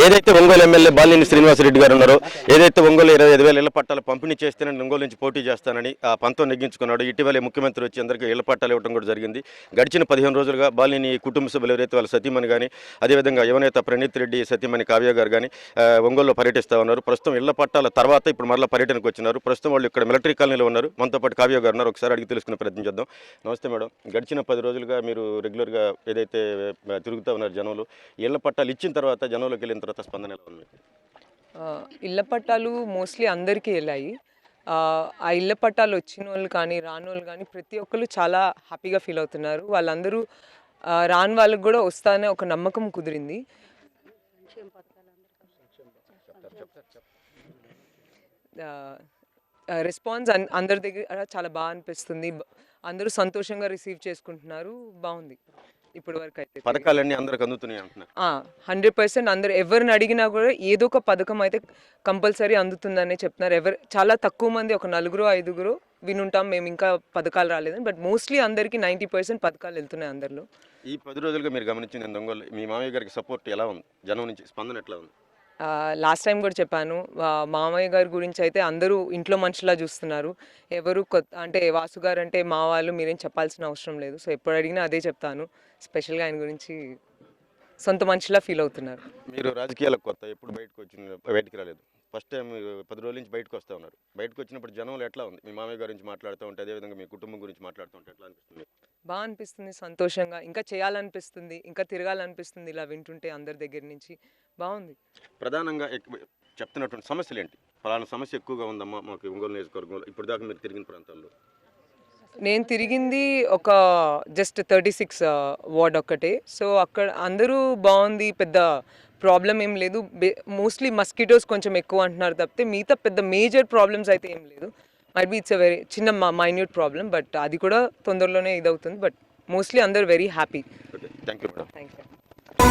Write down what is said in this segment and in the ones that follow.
ఏదైతే ఒంగోలు ఎమ్మెల్యే బాలినేని శ్రీనివాసరెడ్డి గారు ఉన్నారో ఏదైతే ఒంగోలు ఇరవై ఐదు వేల ఇళ్ళ పట్టాలు పంపిణీ చేస్తేనే ఒంగోలు నుంచి పోటీ చేస్తానని ఆ పంతం నెగ్గించుకున్నాడు. ఇటీవలే ముఖ్యమంత్రి వచ్చి అందరికీ ఇళ్ళ పట్టాలు ఇవ్వడం కూడా జరిగింది. గడిచిన పదిహేను రోజులుగా బాలినేని కుటుంబ సభ్యులు ఎవరైతే వాళ్ళ సతీమణి కానీ అదేవిధంగా యువనేత ప్రణీత్ రెడ్డి సతీమణి కావ్య గారు కానీ ఒంగోలులో పర్యటిస్తూ ఉన్నారు. ప్రస్తుతం ఇళ్ళ పట్టాల తర్వాత ఇప్పుడు మరలా పర్యటనకు వచ్చినారు. ప్రస్తుతం వాళ్ళు ఇక్కడ మిలిటరీ కాలనీలో ఉన్నారు. మనతో పాటు కావ్య గారు ఉన్నారు. ఒకసారి అడిగి తెలుసుకునే ప్రయత్నం చేద్దాం. నమస్తే మేడం. గడిచిన పది రోజులుగా మీరు రెగ్యులర్గా ఏదైతే తిరుగుతూ ఉన్నారు జనంలో ఇళ్ళ పట్టాలు ఇచ్చిన తర్వాత జనంలోకి వెళ్ళిన తర్వాత స్పందన ఎలా ఉంది ఇళ్ళ పట్టాలు మోస్ట్లీ అందరికీ వెళ్ళాయి. ఆ, ఇళ్ళ పట్టాలు వచ్చిన వాళ్ళు కానీ రాని వాళ్ళు కానీ ప్రతి ఒక్కరు చాలా హ్యాపీగా ఫీల్ అవుతున్నారు. వాళ్ళందరూ రాని వాళ్ళకి కూడా వస్తానే ఒక నమ్మకం కుదిరింది. రెస్పాన్స్ అందరి దగ్గర చాలా బాగా అనిపిస్తుంది. అందరూ సంతోషంగా రిసీవ్ చేసుకుంటున్నారు. బాగుంది. ఇప్పటి వరకు అయితే పథకాలన్నీ అందరికి అందుతున్నాయి అంటున్నారు హండ్రెడ్ పర్సెంట్ అందరు ఎవరిని అడిగినా కూడా ఏదో ఒక పథకం అయితే కంపల్సరీ అందుతుందనే చెప్తున్నారు. ఎవరు చాలా తక్కువ మంది ఒక నలుగురు ఐదుగురు వినుంటాం మేము ఇంకా పథకాలు రాలేదని. బట్ మోస్ట్లీ అందరికీ నైంటీ పర్సెంట్ పథకాలు వెళ్తున్నాయి అందరిలో. ఈ పది రోజులుగా మీరు గమనించిన దొంగలు? మీ మామయ్య గారికి సపోర్ట్ ఎలా ఉంది? జనం నుంచి స్పందన ఎట్లా ఉంది? లాస్ట్ టైం కూడా చెప్పాను. మామయ్య గారి గురించి అయితే అందరూ ఇంట్లో మనుషులా చూస్తున్నారు. ఎవరు కొత్త అంటే వాసు గారు అంటే మా వాళ్ళు మీరేం చెప్పాల్సిన అవసరం లేదు. సో ఎప్పుడు అడిగినా అదే చెప్తాను. స్పెషల్గా ఆయన గురించి సొంత మనిషిలా ఫీల్ అవుతున్నారు. మీరు రాజకీయాలకు కొత్త ఎప్పుడు బయటకు వచ్చిన బయటికి రాలేదు. ఫస్ట్ టైం మీరు పది రోజుల నుంచి బయటకు వస్తూ ఉన్నారు. బయటకు వచ్చినప్పుడు జనంలో ఎట్లా ఉంది? మీ మామయ్య గురించి మాట్లాడుతూ ఉంటే అదేవిధంగా మీ కుటుంబం గురించి మాట్లాడుతూ ఉంటే ఎట్లా అనిపిస్తుంది? బాగా అనిపిస్తుంది సంతోషంగా. ఇంకా చేయాలనిపిస్తుంది ఇంకా తిరగాలనిపిస్తుంది ఇలా వింటుంటే అందరి దగ్గర నుంచి. బాగుంది. ప్రధానంగా చెప్తున్నటువంటి సమస్యలు ఏంటి ఫలానా సమస్య ఎక్కువగా ఉందమ్మా మాకు ఒంగోలు నియోజకవర్గంలో. ఇప్పుడు దాకా మీరు తిరిగిన ప్రాంతాల్లో నేను తిరిగింది ఒక జస్ట్ థర్టీ సిక్స్ వార్డ్ ఒక్కటే. సో అక్కడ అందరూ బాగుంది పెద్ద ప్రాబ్లం ఏం లేదు. మోస్ట్లీ మస్కిటోస్ కొంచెం ఎక్కువ అంటున్నారు తప్పితే మిగతా పెద్ద మేజర్ ప్రాబ్లమ్స్ అయితే ఏం లేదు. Might be it's a very చిన్న మైన్యూట్ ప్రాబ్లం బట్ అది కూడా తొందరలోనే ఇదవుతుంది. బట్ మోస్ట్లీ అందరు very happy thank you thank you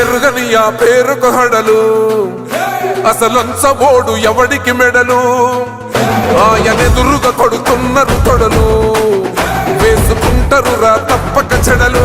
భయమెరుగని ఆ పేరుకు హడలు. అసలంచబోడు ఎవడికి మెడలు? ఆయనెదురుగా కొడుతున్నారు తొడలు. వేసుకుంటారు రా తప్పక చెడలు.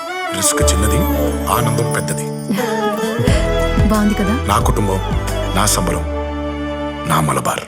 రిస్క్ చిన్నది ఆనందం పెద్దది. బాగుంది కదా? నా కుటుంబం నా సంబరం నా మలబార్.